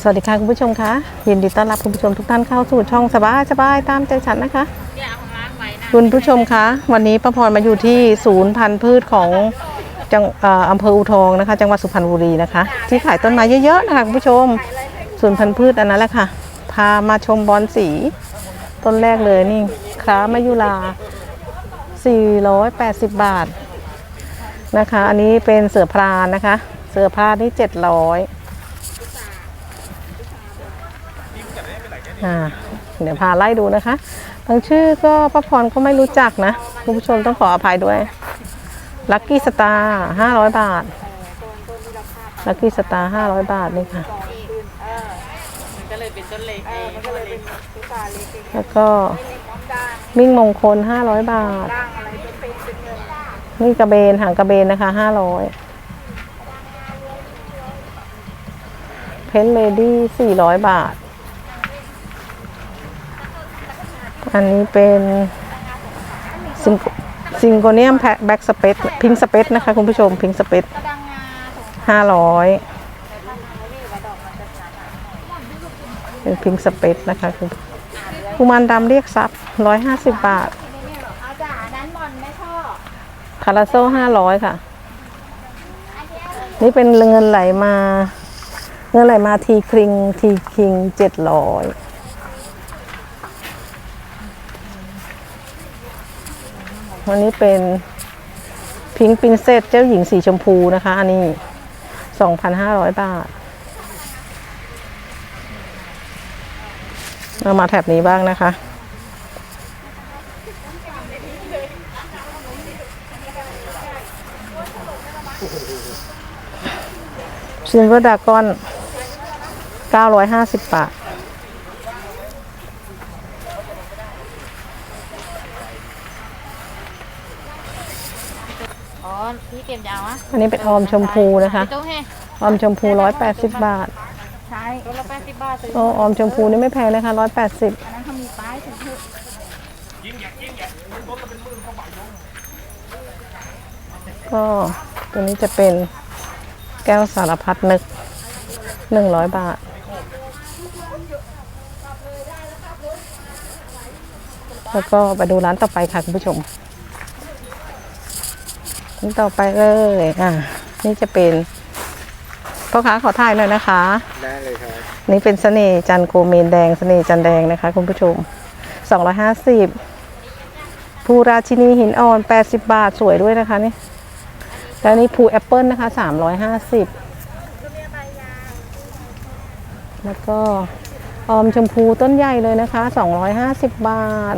สวัสดีค่ะคุณผู้ชมคะยินดีต้อนรับคุณผู้ชมทุกท่านเข้าสู่ช่องสบายสบายตามใจฉันนะคะคุณผู้ชมคะ วันนี้ป้าพรมาอยู่ที่ศูนย์พันธุ์พืชของจังเอ่ออำเภออูทองนะคะ จังหวัดสุพรรณบุรีนะคะ ที่ขายต้นไม้เยอะๆนะคะคุณผู้ชมศูนย์พันธุ์พืชอันนั้นแหละค่ะ พามาชมบอนสี ต้นแรกเลยนี่คร้ามายุลา480 บาทนะคะ อันนี้เป็นเสือพรานนะคะ เสือพรานนี่700 อ่าเดี๋ยวพาไล่ดูนะคะบางชื่อก็ป้าพรก็ไม่รู้จักนะคุณผู้ชมต้องขออภัยด้วยลัคกี้สตาร์ห้าร้อยบาทลัคกี้สตาร์ห้าร้อยบาทนี่ค่ะก็เลยเป็นต้นเล็กเองก็เลยเป็นแล้วก็มิ่งมงคลห้าร้อยบาท นี่กระเบนหางกระเบนนะคะห้าร้อยเพนเลดี้สี่ร้อยบาท อันนี้เป็นซิงซิงโกเนียมแบ็กสเปซพิงสเปซนะคะคุณผู้ชมพิงสเปซห้าร้อยเป็นพิงสเปซนะคะคุณกุมารดำเรียกซับร้อยห้าสิบบาทคาราโซ่ห้าร้อยค่ะ นี่เป็นเงินไหลมา เงินไหลมาทีคริงทีคิงเจ็ดร้อย วันนี้เป็นพิงค์ปินเซตเจ้าหญิงสีชมพูนะคะ อันนี้สองพันห้าร้อยบาท เรามาแถบนี้บ้างนะคะ ซิลเวอร์ดากอน 950 บาท อ๋อพี่เตรียมจะเอาอะอันนี้เป็นออมชมพูนะคะพี่ตู้ให้ออมชมพู180บาทใช่รถละแปดสิบบาทซื้อโอ้ออมชมพูนี่ไม่แพงนะคะ180อันนั้นเขามีป้ายถึงถูกก็ตัวนี้จะเป็นแก้วสารพัดนึก100บาท แล้วก็ไปดูร้านต่อไปค่ะคุณผู้ชมร้า นต่อไปเลย อะ นี่จะเป็นพ่อค้าขอถ่ายหน่อยนะคะ ได้เลยครับ นี่เป็นเสน่ห์จันทร์โกเมนแดงเสน่ห์จันทร์แดงนะคะ คุณผู้ชม250ภูราชินีหินอ่อน80บาทสวยด้วยนะคะนี่แล้วนี่ภูแอปเปิลนะคะ350แล้วก็ออมชมพูต้นใหญ่เลยนะคะ250บาท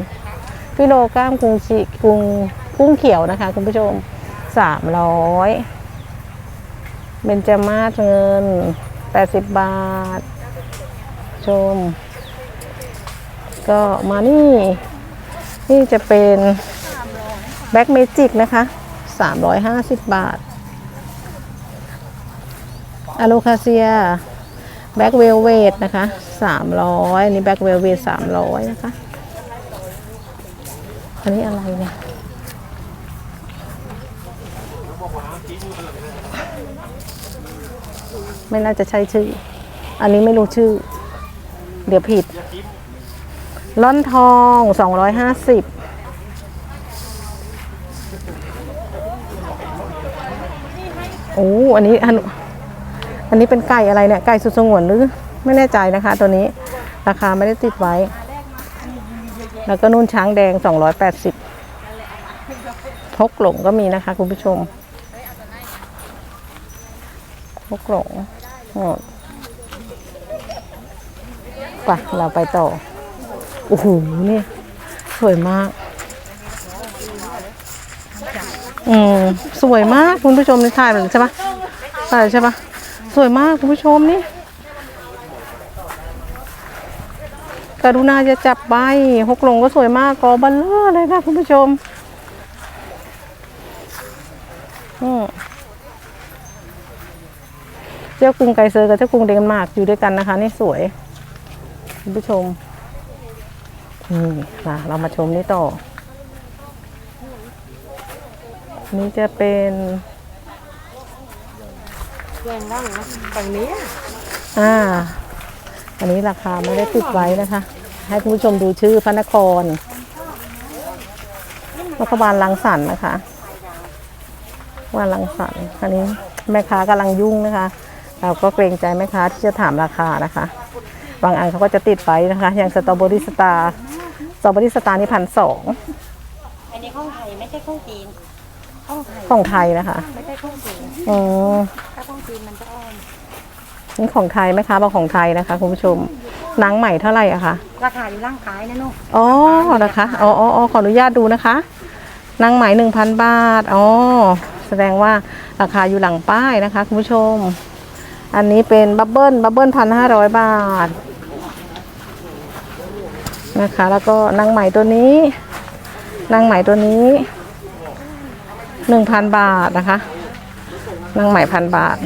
ฟิโลก้ามกรุงชิกรุงกุ้งเขียวนะคะ คุณผู้ชม 300เบญจมาศเงิน80บบาท ชม ก็มานี่ นี่จะเป็นแบ็กเมจิกนะคะ350บบาทอะโลคาเซียแบ็กเวลเวทนะคะ300อันนี้แบ็กเวลเวท300นะคะ อันนี้อะไรเนี่ย ไม่น่าจะใช่ชื่อ อันนี้ไม่รู้ชื่อ เดี๋ยวผิดล่อนทอง250โอ้อันนี้อันอันนี้เป็นไก่อะไรเนี่ยไก่สุดสงวนหรือไม่แน่ใจนะคะ ตัวนี้ราคาไม่ได้ติดไว้ แล้วก็นุ่นช้างแดง 280ฮกหลงก็มีนะคะ คุณผู้ชมฮกหลง ไปเราไปต่อ โอ้โห นี่ สวยมาก อืม สวยมาก คุณผู้ชมนี่ถ่ายเลยใช่ปะถ่ายใช่ปะสวยมาก คุณผู้ชมนี่กรุณาจะจับใบหกหลงก็สวยมากกอบัลเลอร์เลยค่ะคุณผู้ชม อืม เจ้ากรุงไกรเซอร์กับเจ้ากรุงเดนมาร์กอยู่ด้วยกันนะคะ นี่สวยคุณผู้ชมนี่นะเรามาชมนี่ต่อ นี่จะเป็นแกงบ้างนะฝั่งนี้อ่า อันนี้ราคาไม่ได้ติดไว้นะคะ ให้คุณผู้ชมดูชื่อพระนครรัฐบาลลังสรรค์นะคะว่าลังสรรค์อันนี้แม่ค้ากำลังยุ่งนะคะ เราก็เกรงใจแม่ค้าที่จะถามราคานะคะ บางอันเขาก็จะติดไว้นะคะ อย่างสตรอเบอรี่สตาร์สตรอเบอรี่สตาร์นี่พันสองอันนี้ข้องไทยไม่ใช่ข้องจีนข้องไทยของไทยนะคะ ไม่ใช่ข้องจีนอ๋อถ้าข้องจีนมันจะอ้อมนี่ของไทยไหมคะบอกของไทยนะคะคุณผู้ชมหนังใหม่เท่าไหร่อะคะราคาอยู่ร่างกายนะนุ๊กอ๋อนะคะอ๋ออ๋ออ๋อขออนุญาตดูนะคะหนังใหม่หนึ่งพันบาท อ๋อ แสดงว่าราคาอยู่หลังป้ายนะคะ คุณผู้ชม อันนี้เป็นบับเบิ้ลบับเบิ้ลพันห้าร้อยบาทนะคะ แล้วก็นางใหม่ตัวนี้นางใหม่ตัวนี้หนึ่งพันบาทนะคะนางใหม่พันบาท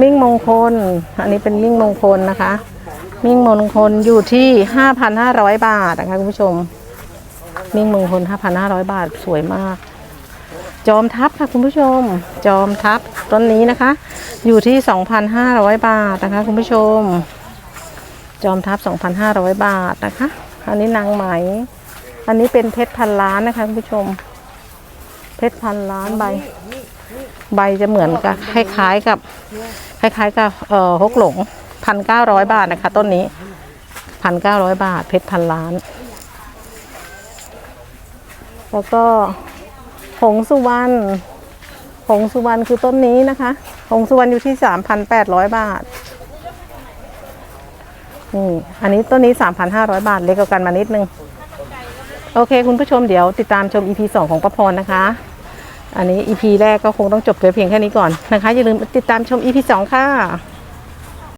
มิ่งมงคล อันนี้เป็นมิ่งมงคลนะคะ มิ่งมงคลอยู่ที่5,500บาทนะคะคุณผู้ชม มิ่งมงคล5,500บาทสวยมาก จอมทัพค่ะคุณผู้ชม จอมทัพต้นนี้นะคะ อยู่ที่ 2,500 บาทนะคะ คุณผู้ชม จอมทัพ 2,500 บาทนะคะ อันนี้นางไหม อันนี้เป็นเพชรพันล้านนะคะคุณผู้ชม เพชรพันล้านใบ ใบจะเหมือนกับคล้ายๆกับคล้ายๆกับเอ่อฮกหลงพันเก้าร้อยบาทนะคะ ต้นนี้พันเก้าร้อยบาท เพชรพันล้าน แล้วก็ หงสุวรรณหงสุวรรณคือต้นนี้นะคะ หงสุวรรณอยู่ที่สามพันแปดร้อยบาท นี่ อันนี้ต้นนี้สามพันห้าร้อยบาท เล็กกว่ากันมานิดนึง โอเค คุณผู้ชมเดี๋ยวติดตามชม EP 2ของประพรนะคะ อันนี้ EP แรกก็คงต้องจบเพียงแค่นี้ก่อนนะคะ อย่าลืมติดตามชม EP 2ค่ะ